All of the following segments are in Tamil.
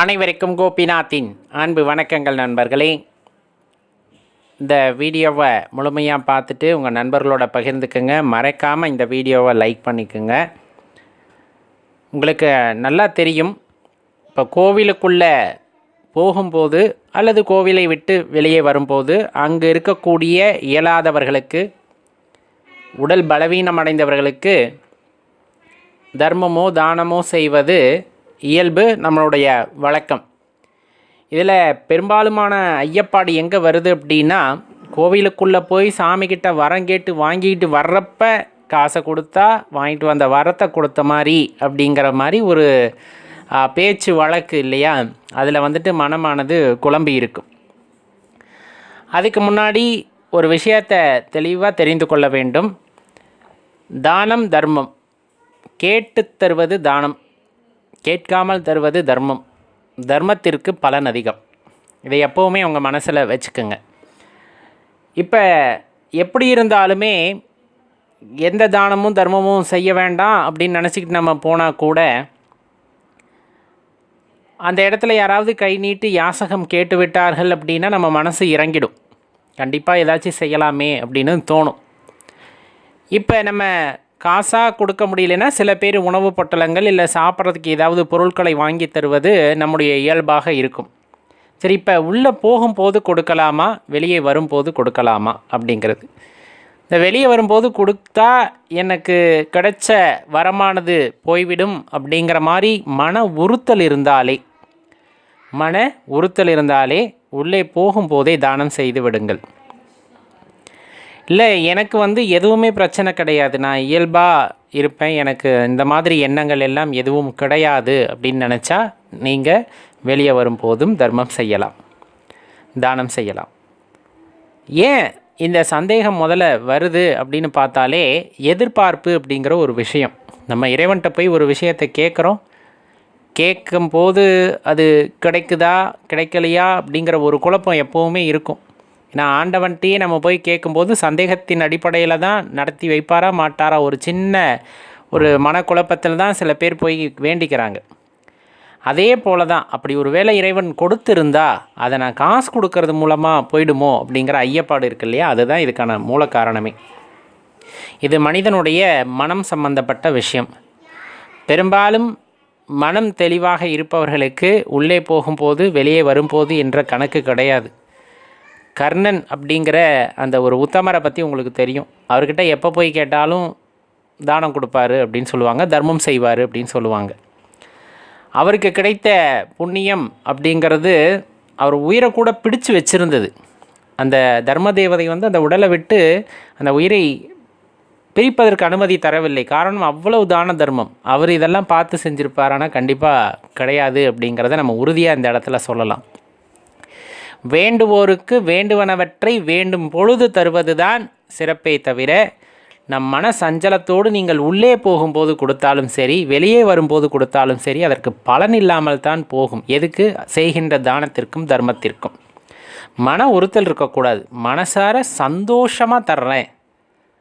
அனைவருக்கும் கோபிநாத்தின் அன்பு வணக்கங்கள் நண்பர்களே. இந்த வீடியோவை முழுமையாக பார்த்துட்டு உங்கள் நண்பர்களோட பகிர்ந்துக்குங்க. மறைக்காமல் இந்த வீடியோவை லைக் பண்ணிக்கோங்க. உங்களுக்கு நல்லா தெரியும். இப்போ கோவிலுக்குள்ளே போகும்போது அல்லது கோவிலை விட்டு வெளியே வரும்போது அங்கு இருக்கக்கூடிய இயலாதவர்களுக்கு உடல் பலவீனம் அடைந்தவர்களுக்கு தர்மமோ தானமோ செய்வது இயல்பு நம்மளுடைய வழக்கம். இதில் பெரும்பாலுமான ஐயப்பாடு எங்கே வருது அப்படின்னா கோவிலுக்குள்ளே போய் சாமிக்கிட்ட வரம் கேட்டு வாங்கிட்டு வர்றப்ப காசை கொடுத்தா வாங்கிட்டு வந்த வரத்தை கொடுத்த மாதிரி அப்படிங்கிற மாதிரி ஒரு பேச்சு வழக்கு இல்லையா? அதில் வந்துட்டு மனமானது குழம்பி இருக்கும். அதுக்கு முன்னாடி ஒரு விஷயத்தை தெளிவாக தெரிந்து கொள்ள வேண்டும். தானம் தர்மம். கேட்டு தருவது தானம். கேட்காமல் தருவது தர்மம். தர்மத்திற்கு பலன் அதிகம். இதை எப்போவுமே உங்கள் மனசில் வச்சுக்கோங்க. இப்போ எப்படி இருந்தாலுமே எந்த தானமும் தர்மமும் செய்ய வேண்டாம் அப்படின்னு நினச்சிக்கிட்டு நம்ம போனால் கூட அந்த இடத்துல யாராவது கை நீட்டி யாசகம் கேட்டு விட்டார்கள் அப்படின்னா நம்ம மனசு இறங்கிடும். கண்டிப்பாக ஏதாச்சும் செய்யலாமே அப்படின்னு தோணும். இப்போ நம்ம காசாக கொடுக்க முடியலன்னா சில பேர் உணவு பொட்டலங்கள் இல்லை சாப்பிட்றதுக்கு ஏதாவது பொருட்களை வாங்கி தருவது நம்முடைய இயல்பாக இருக்கும். சரி இப்போ உள்ளே போகும்போது கொடுக்கலாமா? வெளியே வரும்போது கொடுக்கலாமா? அப்படிங்கிறது. இந்த வெளியே வரும்போது கொடுத்தா எனக்கு கிடைச்ச வரமானது போய்விடும் அப்படிங்கிற மாதிரி மன உறுத்தல் இருந்தாலே மன உறுத்தல் இருந்தாலே உள்ளே போகும்போதே தானம் செய்து விடுங்கள். இல்லை எனக்கு வந்து எதுவுமே பிரச்சனை கிடையாது. நான் இயல்பாக இருப்பேன். எனக்கு இந்த மாதிரி எண்ணங்கள் எல்லாம் எதுவும் கிடையாது அப்படின்னு நினச்சா நீங்கள் வெளியே வரும்போதும் தர்மம் செய்யலாம். தானம் செய்யலாம். ஏன் இந்த சந்தேகம் முதல்ல வருது அப்படின்னு பார்த்தாலே எதிர்பார்ப்பு அப்படிங்கிற ஒரு விஷயம். நம்ம இறைவன்கிட்ட போய் ஒரு விஷயத்தை கேட்குறோம். கேட்கும்போது அது கிடைக்குதா கிடைக்கலையா அப்படிங்கிற ஒரு குழப்பம் எப்போவுமே இருக்கும். ஏன்னா ஆண்டவன்கிட்டயே நம்ம போய் கேட்கும்போது சந்தேகத்தின் அடிப்படையில் தான் நடத்தி வைப்பாரா மாட்டாரா? ஒரு சின்ன ஒரு மனக்குழப்பத்தில் தான் சில பேர் போய் வேண்டிக்கிறாங்க. அதே போல தான் அப்படி ஒரு வேலை இறைவன் கொடுத்துருந்தா அதை நான் காசு கொடுக்கறது மூலமாக போயிடுமோ அப்படிங்கிற ஐயப்பாடு இருக்கு இல்லையா? அதுதான் இதுக்கான மூல காரணமே. இது மனிதனுடைய மனம் சம்பந்தப்பட்ட விஷயம். பெரும்பாலும் மனம் தெளிவாக இருப்பவர்களுக்கு உள்ளே போகும்போது வெளியே வரும்போது என்ற கணக்கு கிடையாது. கர்ணன் அப்படிங்கிற அந்த ஒரு உத்தமரை பற்றி உங்களுக்கு தெரியும். அவர்கிட்ட எப்போ போய் கேட்டாலும் தானம் கொடுப்பாரு அப்படின்னு சொல்லுவாங்க தர்மம் செய்வார் அப்படின்னு சொல்லுவாங்க. அவருக்கு கிடைத்த புண்ணியம் அப்படிங்கிறது அவர் உயிரை கூட பிடிச்சு வச்சுருந்தது. அந்த தர்ம தேவதை வந்து அந்த உடலை விட்டு அந்த உயிரை பிரிப்பதற்கு அனுமதி தரவில்லை. காரணம் அவ்வளவு தான தர்மம். அவர் இதெல்லாம் பார்த்து செஞ்சிருப்பாரானா கண்டிப்பாக கிடையாது அப்படிங்கிறத நம்ம உறுதியாக இந்த இடத்துல சொல்லலாம். வேண்டுவோருக்கு வேண்டுவனவற்றை வேண்டும் பொழுது தருவதுதான் சிறப்பே தவிர நம் மன சஞ்சலத்தோடு நீங்கள் உள்ளே போகும்போது கொடுத்தாலும் சரி வெளியே வரும்போது கொடுத்தாலும் சரி அதற்கு பலன் இல்லாமல் தான் போகும். எதுக்கு? செய்கின்ற தானத்திற்கும் தர்மத்திற்கும். மன உறுத்தல் இருக்கக்கூடாது. மனசார சந்தோஷமாக தர்றேன்.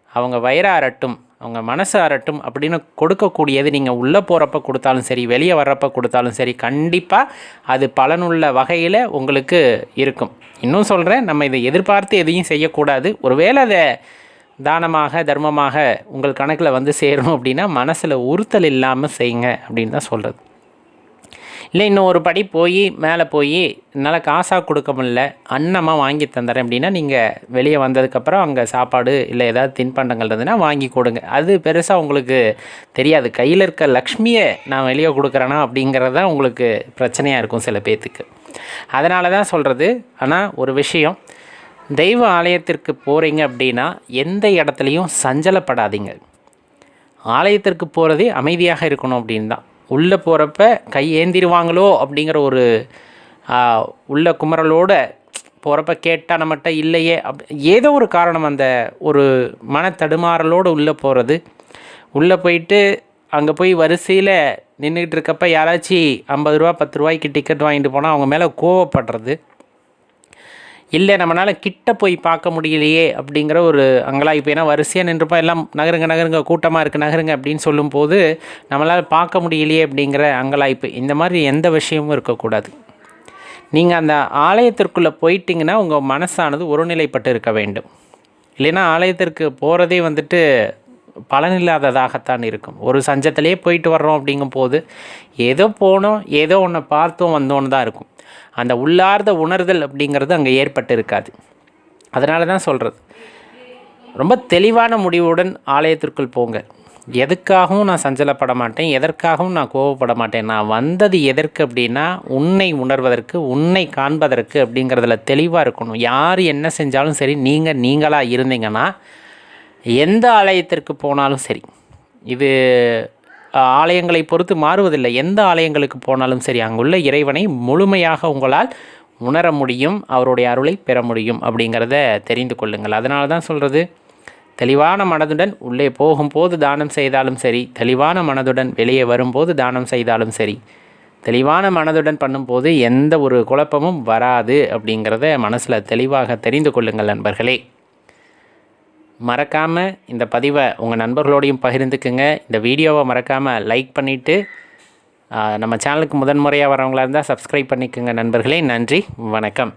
அவங்க வயிறாரட்டும் அவங்க மனசு அரட்டும் அப்படின்னு கொடுக்கக்கூடியது நீங்கள் உள்ளே போகிறப்ப கொடுத்தாலும் சரி வெளியே வர்றப்ப கொடுத்தாலும் சரி கண்டிப்பாக அது பலனுள்ள வகையில் உங்களுக்கு இருக்கும். இன்னும் சொல்கிறேன் நம்ம இதை எதிர்பார்த்து எதையும் செய்யக்கூடாது. ஒருவேளை அதை தானமாக தர்மமாக உங்கள் கணக்கில் வந்து சேரும் அப்படின்னா மனசில் உறுத்தல் இல்லாமல் செய்யுங்க அப்படின்னு தான் சொல்கிறது இல்லை இன்னும் ஒரு படி போய் மேலே போய் என்னால் காசாக கொடுக்க முடில அன்னமாக வாங்கி தந்துடுறேன் அப்படின்னா நீங்கள் வெளியே வந்ததுக்கப்புறம் அங்கே சாப்பாடு இல்லை ஏதாவது தின்பண்டங்கள் இருந்ததுன்னா வாங்கி கொடுங்க. அது பெருசாக உங்களுக்கு தெரியாது. கையில் இருக்க லக்ஷ்மியை நான் வெளியே கொடுக்குறேனா அப்படிங்கிறது தான் உங்களுக்கு பிரச்சனையாக இருக்கும் சில பேர்த்துக்கு. அதனால தான் சொல்கிறது. ஆனால் ஒரு விஷயம் தெய்வ ஆலயத்திற்கு போகிறீங்க அப்படின்னா எந்த இடத்துலையும் சஞ்சலப்படாதீங்க. ஆலயத்திற்கு போகிறதே அமைதியாக இருக்கணும் அப்படின்னு தான். உள்ளே போகிறப்ப கை ஏந்திருவாங்களோ அப்படிங்கிற ஒரு உள்ள குமரலோட போகிறப்ப கேட்டால் நம்மகிட்ட இல்லையே. அப் ஏதோ ஒரு காரணம் அந்த ஒரு மன தடுமாறலோடு உள்ளே போகிறது உள்ளே போயிட்டு அங்கே போய் வரிசையில் நின்றுக்கிட்டு இருக்கப்ப யாராச்சும் ஐம்பது ரூபா பத்து ரூபாய்க்கு டிக்கெட் வாங்கிட்டு போனால் அவங்க மேலே கோவப்படுறது. இல்லை நம்மளால் கிட்ட போய் பார்க்க முடியலையே அப்படிங்கிற ஒரு அங்கலாய்ப்பு ஏன்னா வரிசையாக நின்றுப்போம். எல்லாம் நகருங்க நகருங்க கூட்டமாக இருக்குது நகருங்க அப்படின்னு சொல்லும்போது நம்மளால் பார்க்க முடியலையே அப்படிங்கிற அங்கலாய்ப்பு இந்த மாதிரி எந்த விஷயமும் இருக்கக்கூடாது. நீங்கள் அந்த ஆலயத்திற்குள்ளே போயிட்டீங்கன்னா உங்கள் மனசானது ஒருநிலைப்பட்டு இருக்க வேண்டும். இல்லைன்னா ஆலயத்திற்கு போகிறதே வந்துட்டு பலனில்லாததாகத்தான் இருக்கும். ஒரு சஞ்சத்திலே போயிட்டு வர்றோம் அப்படிங்கும்போது ஏதோ போனோம் ஏதோ ஒன்று பார்த்தோம் வந்தோன்னு தான் இருக்கும். அந்த உள்ளார்ந்த உணர்தல் அப்படிங்கிறது அங்கே ஏற்பட்டு இருக்காது அதனால தான் சொல்கிறது ரொம்ப தெளிவான முடிவுடன் ஆலயத்திற்குள் போங்க. எதுக்காகவும் நான் சஞ்சலப்பட மாட்டேன் எதற்காகவும் நான் கோவப்பட மாட்டேன். நான் வந்தது எதற்கு அப்படின்னா உன்னை உணர்வதற்கு உன்னை காண்பதற்கு அப்படிங்கிறதுல தெளிவாக இருக்கணும். யார் என்ன செஞ்சாலும் சரி நீங்கள் நீங்களாக இருந்தீங்கன்னா எந்த ஆலயத்திற்கு போனாலும் சரி இது ஆலயங்களை பொறுத்து மாறுவதில்லை. எந்த ஆலயங்களுக்கு போனாலும் சரி அங்குள்ள இறைவனை முழுமையாக உங்களால் உணர முடியும் அவருடைய அருளை பெற முடியும் அப்படிங்கிறத தெரிந்து கொள்ளுங்கள். அதனால தான் சொல்கிறது தெளிவான மனதுடன் உள்ளே போகும்போது தானம் செய்தாலும் சரி தெளிவான மனதுடன் வெளியே வரும்போது தானம் செய்தாலும் சரி தெளிவான மனதுடன் பண்ணும்போது எந்த ஒரு குழப்பமும் வராது அப்படிங்கிறத மனசில் தெளிவாக தெரிந்து கொள்ளுங்கள் நண்பர்களே. மறக்காமல் இந்த பதிவை உங்கள் நண்பர்களோடையும் பகிர்ந்துக்குங்க. இந்த வீடியோவை மறக்காமல் லைக் பண்ணிவிட்டு நம்ம சேனலுக்கு முதன்முறையாக வரவங்களாக இருந்தால் சப்ஸ்கிரைப் பண்ணிக்கோங்க நண்பர்களே. நன்றி வணக்கம்.